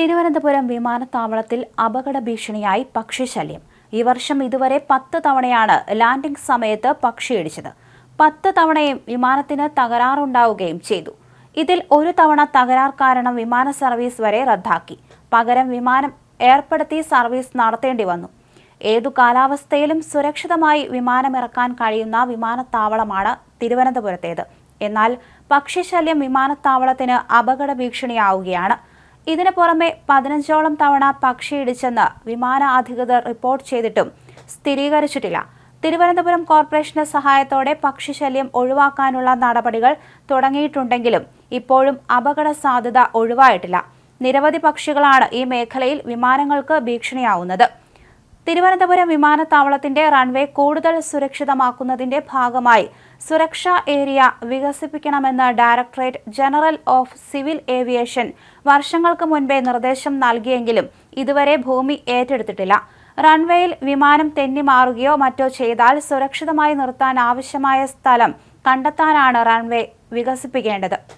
തിരുവനന്തപുരം വിമാനത്താവളത്തിൽ അപകട ഭീഷണിയായി പക്ഷിശല്യം ഈ വർഷം ഇതുവരെ പത്ത് തവണയാണ് ലാൻഡിംഗ് സമയത്ത് പക്ഷിയിടിച്ചത് പത്ത് തവണയും വിമാനത്തിന് തകരാറുണ്ടാവുകയും ചെയ്തു. ഇതിൽ ഒരു തവണ തകരാർ കാരണം വിമാന സർവീസ് വരെ റദ്ദാക്കി. പകരം വിമാനം ഏർപ്പെടുത്തി സർവീസ് നടത്തേണ്ടി വന്നു. ഏതു കാലാവസ്ഥയിലും സുരക്ഷിതമായി വിമാനമിറക്കാൻ കഴിയുന്ന വിമാനത്താവളമാണ് തിരുവനന്തപുരത്തേത്. എന്നാൽ പക്ഷിശല്യം വിമാനത്താവളത്തിന് അപകട ഭീഷണിയാവുകയാണ്. ഇതിനു പുറമെ പതിനഞ്ചോളം തവണ പക്ഷിയിടിച്ചെന്ന് വിമാന അധികൃതർ റിപ്പോർട്ട് ചെയ്തിട്ടും സ്ഥിരീകരിച്ചിട്ടില്ല. തിരുവനന്തപുരം കോർപ്പറേഷന്റെ സഹായത്തോടെ പക്ഷിശല്യം ഒഴിവാക്കാനുള്ള നടപടികൾ തുടങ്ങിയിട്ടുണ്ടെങ്കിലും ഇപ്പോഴും അപകട സാധ്യത ഒഴിവായിട്ടില്ല. നിരവധി പക്ഷികളാണ് ഈ മേഖലയിൽ വിമാനങ്ങൾക്ക് ഭീഷണിയാവുന്നത്. തിരുവനന്തപുരം വിമാനത്താവളത്തിന്റെ റൺവേ കൂടുതൽ സുരക്ഷിതമാക്കുന്നതിന്റെ ഭാഗമായി സുരക്ഷാ area വികസിപ്പിക്കണമെന്ന് directorate general of civil aviation വർഷങ്ങൾക്ക് മുൻപേ നിർദ്ദേശം നൽകിയെങ്കിലും ഇതുവരെ ഭൂമി ഏറ്റെടുത്തിട്ടില്ല. റൺവേയിൽ വിമാനം തെന്നിമാറുകയോ മറ്റോ ചെയ്താൽ സുരക്ഷിതമായി നിർത്താൻ ആവശ്യമായ സ്ഥലം കണ്ടെത്താനാണ് റൺവേ വികസിപ്പിക്കേണ്ടത്.